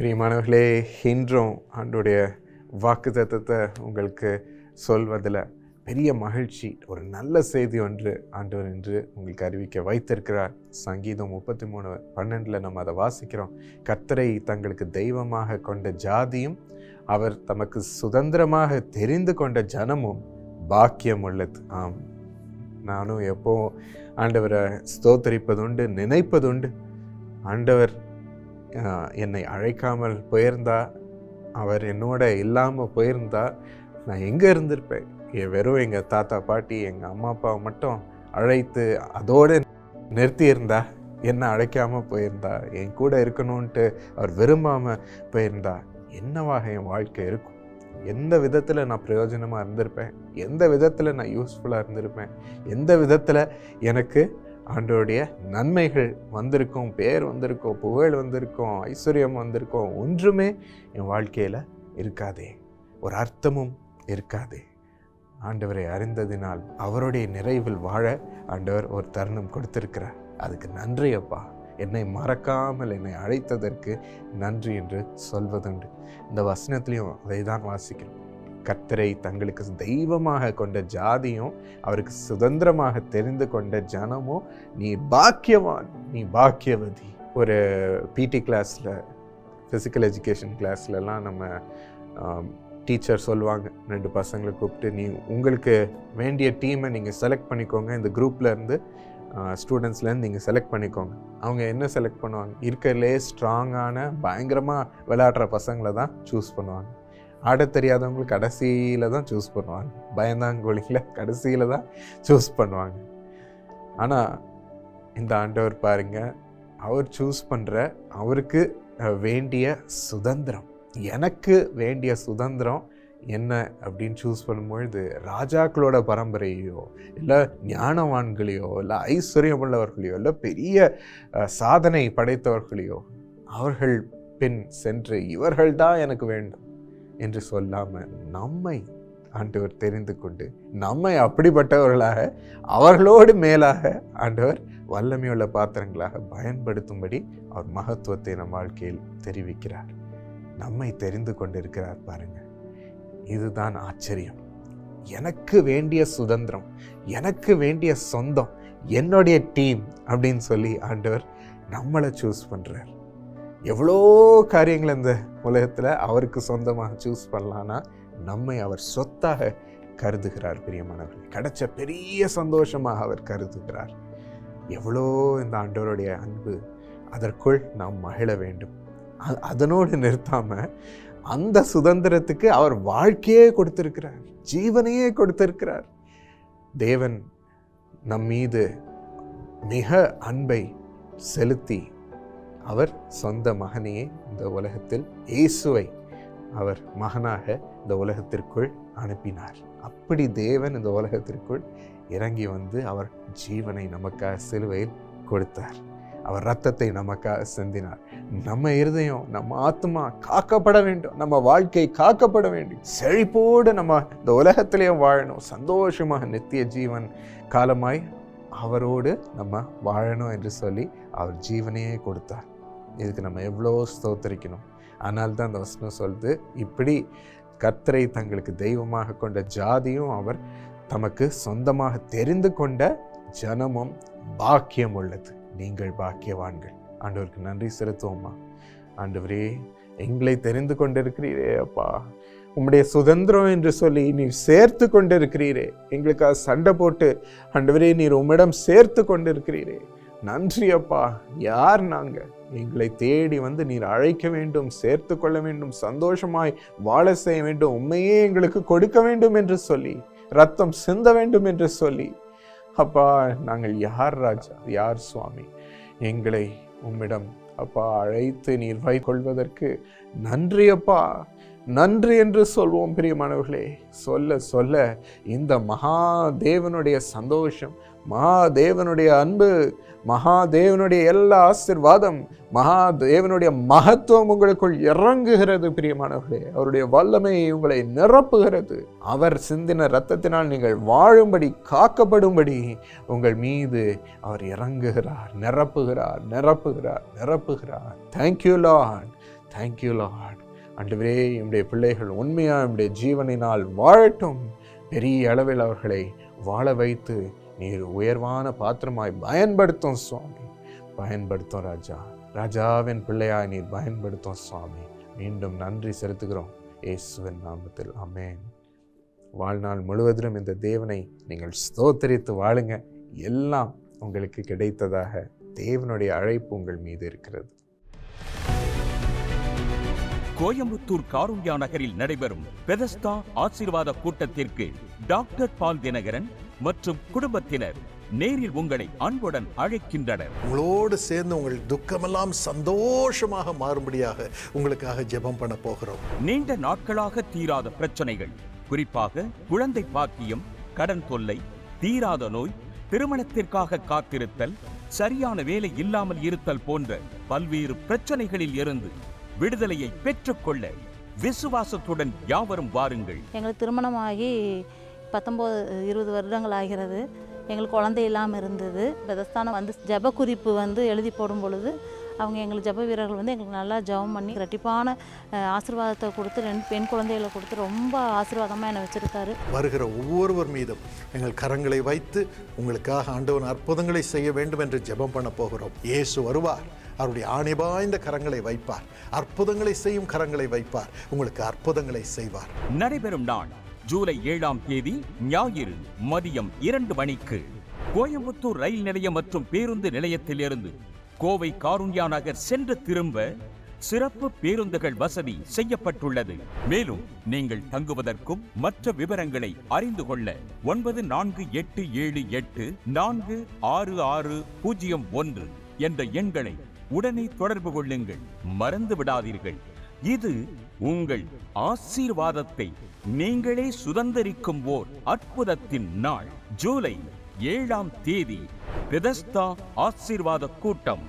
பிரியமானவர்களே இன்றும் ஆண்டுடைய வாக்கு தத்துவத்தை உங்களுக்கு சொல்வதில் பெரிய மகிழ்ச்சி ஒரு நல்ல செய்தி ஒன்று ஆண்டவர் என்று உங்களுக்கு அறிவிக்க வைத்திருக்கிறார். சங்கீதம் முப்பத்தி மூணு பன்னெண்டில் நம்ம அதை வாசிக்கிறோம். கர்த்தரை தங்களுக்கு தெய்வமாக கொண்ட ஜாதியும் அவர் தமக்கு சுதந்திரமாக தெரிந்து கொண்ட ஜனமும் பாக்கியம் உள்ளது. ஆம். நானும் எப்போ ஆண்டவரை ஸ்தோத்தரிப்பதுண்டு நினைப்பதுண்டு ஆண்டவர் என்னை அழைக்காமல் போயிருந்தா அவர் என்னோட இல்லாமல் போயிருந்தா நான் எங்கே இருந்திருப்பேன்? என் வெறும் எங்கள் தாத்தா பாட்டி எங்கள் அம்மா அப்பாவை மட்டும் அழைத்து அதோடு நிறுத்தியிருந்தா என்னை என்ன அழைக்காமல் போயிருந்தா என் கூட இருக்கணும்ன்ட்டு அவர் விரும்பாமல் போயிருந்தா என்னவாக என் வாழ்க்கை இருக்கும்? எந்த விதத்தில் நான் பிரயோஜனமாக இருந்திருப்பேன்? எந்த விதத்தில் நான் யூஸ்ஃபுல்லாக இருந்திருப்பேன்? எந்த விதத்தில் எனக்கு ஆண்டோடைய நன்மைகள் வந்திருக்கும் பேர் வந்திருக்கும் புகழ் வந்திருக்கும் ஐஸ்வர்யம் வந்திருக்கும் ஒன்றுமே என் வாழ்க்கையில் இருக்காதே. ஒரு அர்த்தமும் இருக்காதே. ஆண்டவரை அறிந்ததினால் அவருடைய நிறைவில் வாழ ஆண்டவர் ஒரு தருணம் கொடுத்திருக்கிறார். அதுக்கு நன்றி அப்பா. என்னை மறக்காமல் என்னை அழைத்ததற்கு நன்றி என்று சொல்வதுண்டு. இந்த வசனத்திலையும் அதை தான் வாசிக்கிறோம். கர்த்தரை தங்களுக்கு தெய்வமாக கொண்ட ஜாதியும் அவருக்கு சுதந்திரமாக தெரிந்து கொண்ட ஜனமும் நீ பாக்கியவான் நீ பாக்கியவதி. ஒரு பிடி கிளாஸில் ஃபிசிக்கல் எஜுகேஷன் கிளாஸ்லலாம் நம்ம டீச்சர் சொல்லுவாங்க. ரெண்டு பசங்களை கூப்பிட்டு நீ உங்களுக்கு வேண்டிய டீமை நீங்கள் செலக்ட் பண்ணிக்கோங்க. இந்த குரூப்லேருந்து ஸ்டூடெண்ட்ஸ்லேருந்து நீங்கள் செலக்ட் பண்ணிக்கோங்க. அவங்க என்ன செலக்ட் பண்ணுவாங்க? இருக்கிறதுலே ஸ்ட்ராங்கான பயங்கரமாக விளையாடுற பசங்களை தான் சூஸ் பண்ணுவாங்க. ஆட தெரியாதவங்களுக்கு கடைசியில் தான் சூஸ் பண்ணுவாங்க. பயந்தாங்கோழியில் கடைசியில் தான் சூஸ் பண்ணுவாங்க. ஆனால் இந்த ஆண்டவர் பாருங்கள் அவர் சூஸ் பண்ணுற அவருக்கு வேண்டிய சுதந்திரம். எனக்கு வேண்டிய சுதந்திரம் என்ன அப்படின்னு சூஸ் பண்ணும்பொழுது ராஜாக்களோட பரம்பரையோ இல்லை ஞானவான்களையோ இல்லை ஐஸ்வர்யம் உள்ளவர்களையோ இல்லை பெரிய சாதனை படைத்தவர்களையோ அவர்கள் பின் சென்று இவர்கள்தான் எனக்கு வேண்டும். என்று சொல்லாமல் நம்மை ஆண்டவர் தெரிந்து கொண்டு நம்மை அப்படிப்பட்டவர்களாக அவர்களோடு மேலாக ஆண்டவர் வல்லமையுள்ள பாத்திரங்களாக பயன்படுத்தும்படி அவர் மகத்துவத்தை நம் வாழ்க்கையில் தெரிவிக்கிறார். நம்மை தெரிந்து கொண்டிருக்கிறார் பாருங்கள் இதுதான் ஆச்சரியம். எனக்கு வேண்டிய சுதந்திரம் எனக்கு வேண்டிய சொந்தம் என்னுடைய டீம் அப்படின்னு சொல்லி ஆண்டவர் நம்மளை சூஸ் பண்ணுறார் எவ்வளோ காரியங்கள் இந்த உலகத்தில் அவருக்கு சொந்தமாக சூஸ் பண்ணலான்னா நம்மை அவர் சொத்தாக கருதுகிறார் பிரியமானவர்கள் கிடைச்ச பெரிய சந்தோஷமாக அவர் கருதுகிறார். எவ்வளோ இந்த ஆண்டவருடைய அன்பு அதற்குள் நாம் மகிழ வேண்டும். அதனோடு நிறுத்தாமல் அந்த சுதந்திரத்துக்கு அவர் வாழ்க்கையே கொடுத்திருக்கிறார் ஜீவனையே கொடுத்திருக்கிறார். தேவன் நம் மீது மிக அன்பை செலுத்தி அவர் சொந்த மகனையே இந்த உலகத்தில் இயேசுவை அவர் மகனாக இந்த உலகத்திற்குள் அனுப்பினார். அப்படி தேவன் இந்த உலகத்திற்குள் இறங்கி வந்து அவர் ஜீவனை நமக்காக சிலுவையில் கொடுத்தார். அவர் ரத்தத்தை நமக்காக சிந்தினார். நம்ம இருதயம் நம்ம ஆத்மா காக்கப்பட வேண்டும். நம்ம வாழ்க்கை காக்கப்பட வேண்டும். செழிப்போடு நம்ம இந்த உலகத்திலேயே வாழணும். சந்தோஷமாக நித்திய ஜீவன் காலமாய் அவரோடு நம்ம வாழணும் என்று சொல்லி அவர் ஜீவனையே கொடுத்தார். இதுக்கு நம்ம எவ்வளோ ஸ்தோத்தரிக்கணும். ஆனால் தான் அந்த வசனம் சொல்லுது இப்படி கர்த்தரை தங்களுக்கு தெய்வமாக கொண்ட ஜாதியும் அவர் தமக்கு சொந்தமாக தெரிந்து கொண்ட ஜனமும் பாக்கியம் உள்ளது. நீங்கள் பாக்கியவான்கள். ஆண்டவருக்கு நன்றி செலுத்துவோம்மா. ஆண்டவரே எங்களை தெரிந்து கொண்டிருக்கிறீரே அப்பா. உம்முடைய சுதந்திரம் என்று சொல்லி நீர் சேர்த்து கொண்டிருக்கிறீரே. எங்களுக்காக சண்டை போட்டு ஆண்டவரே நீர் உம்மிடம் சேர்த்து கொண்டிருக்கிறீரே. நன்றி அப்பா யார் நாங்கள்? எங்களை தேடி வந்து நீர் அழைக்க வேண்டும் சேர்த்து கொள்ள வேண்டும் சந்தோஷமாய் வாழ செய்ய வேண்டும் உண்மையே எங்களுக்கு கொடுக்க வேண்டும் என்று சொல்லி ரத்தம் சிந்த வேண்டும் என்று சொல்லி. அப்பா நாங்கள் யார் ராஜா? யார் சுவாமி? எங்களை உம்மிடம் அப்பா அழைத்து நீர் கொள்வதற்கு நன்றி அப்பா நன்றி என்று சொல்வோம் பிரியமானவர்களே. சொல்ல சொல்ல இந்த மகாதேவனுடைய சந்தோஷம் மகாதேவனுடைய அன்பு மகாதேவனுடைய எல்லா ஆசிர்வாதம் மகாதேவனுடைய மகத்துவம் உங்களுக்குள் இறங்குகிறது பிரியமானவர்களே. அவருடைய வல்லமை உங்களை நிரப்புகிறது. அவர் சிந்தின இரத்தத்தினால் நீங்கள் வாழும்படி காக்கப்படும்படி உங்கள் மீது அவர் இறங்குகிறார் நிரப்புகிறார் நிரப்புகிறார் நிரப்புகிறார். Thank you lord thank you lord அன்றுவரே என்னுடைய பிள்ளைகள் உண்மையாக என்னுடைய ஜீவனினால் வாழட்டும். பெரிய அளவில் அவர்களை வாழ வைத்து நீர் உயர்வான பாத்திரமாய் பயன்படுத்தும் சுவாமி. பயன்படுத்தும் ராஜா. ராஜாவின் பிள்ளையாய் நீர் பயன்படுத்தும் சுவாமி. மீண்டும் நன்றி செலுத்துகிறோம். இயேசுவின் நாமத்தில். அமேன் வாழ்நாள் முழுவதிலும் இந்த தேவனை நீங்கள் ஸ்தோத்தரித்து வாழுங்க. எல்லாம் உங்களுக்கு கிடைத்ததாக தேவனுடைய அழைப்பு உங்கள் மீது இருக்கிறது. கோயம்புத்தூர் காருண்யா நகரில் நடைபெறும் பெதஸ்தா ஆசீர்வாத கூட்டத்திற்கு டாக்டர் பால் தினகரன் மற்றும் குடும்பத்தினர் நேரில் உங்களை அன்புடன் அழைக்கின்றனர். உங்களோடு சேர்ந்து உங்கள் துக்கமெல்லாம் சந்தோஷமாக மாறும்படியாக உங்களுக்காக ஜெபம் பண்ண போகிறோம். நீண்ட நாட்களாக தீராத பிரச்சனைகள் குறிப்பாக குழந்தை பாக்கியம் கடன் தொல்லை தீராத நோய் திருமணத்திற்காக காத்திருத்தல் சரியான வேலை இல்லாமல் இருத்தல் போன்ற பல்வேறு பிரச்சனைகளில் இருந்து விடுதலையை பெற்றுக்கொள்ள விசுவாசத்துடன் யாவரும் வாருங்கள். எங்களுக்கு திருமணமாகி பத்தொம்போது இருபது வருடங்கள் ஆகிறது. எங்களுக்கு குழந்தை இல்லாமல் இருந்தது. பெதஸ்தானம் வந்து ஜெப குறிப்பு வந்து எழுதி போடும் பொழுது அவங்க எங்களுக்கு ஜெப வீரர்கள் வந்து எங்களுக்கு நல்லா ஜெபம் பண்ணி ரெட்டிப்பான ஆசீர்வாதத்தை கொடுத்து ரெண்டு பெண் குழந்தைகளை கொடுத்து ரொம்ப ஆசீர்வாதமாக என்னை வச்சுருக்காரு. வருகிற ஒவ்வொருவர் மீதும் எங்கள் கரங்களை வைத்து உங்களுக்காக ஆண்டவன் அற்புதங்களை செய்ய வேண்டும் என்று ஜெபம் பண்ண போகிறோம். இயேசு வருவார். அவருடைய ஆணிபாய்ந்த கரங்களை வைப்பார். அற்புதங்களை செய்யும் கரங்களை வைப்பார். உங்களுக்கு அற்புதங்களை செய்வார். நடைபெறும் நாள் ஜூலை ஏழாம் தேதி ஞாயிறு மதியம் இரண்டு மணிக்கு கோயம்புத்தூர் ரயில் நிலையம் மற்றும் பேருந்து நிலையத்திலிருந்து கோவை காருண்யா நகர் சென்று திரும்ப சிறப்பு பேருந்துகள் வசதி செய்யப்பட்டுள்ளது. மேலும் நீங்கள் தங்குவதற்கும் மற்ற விவரங்களை அறிந்து கொள்ள ஒன்பது நான்கு எட்டு ஏழு எட்டு நான்கு ஆறு ஆறு பூஜ்ஜியம் ஒன்று என்ற எண்களை உடனே தொடர்பு கொள்ளுங்கள். மறந்து விடாதீர்கள். இது உங்கள் ஆசீர்வாதத்தை நீங்களே சுதந்திரிக்கும் ஓர் அற்புதத்தின் நாள். ஜூலை ஏழாம் தேதி பெதஸ்தா ஆசீர்வாத கூட்டம்.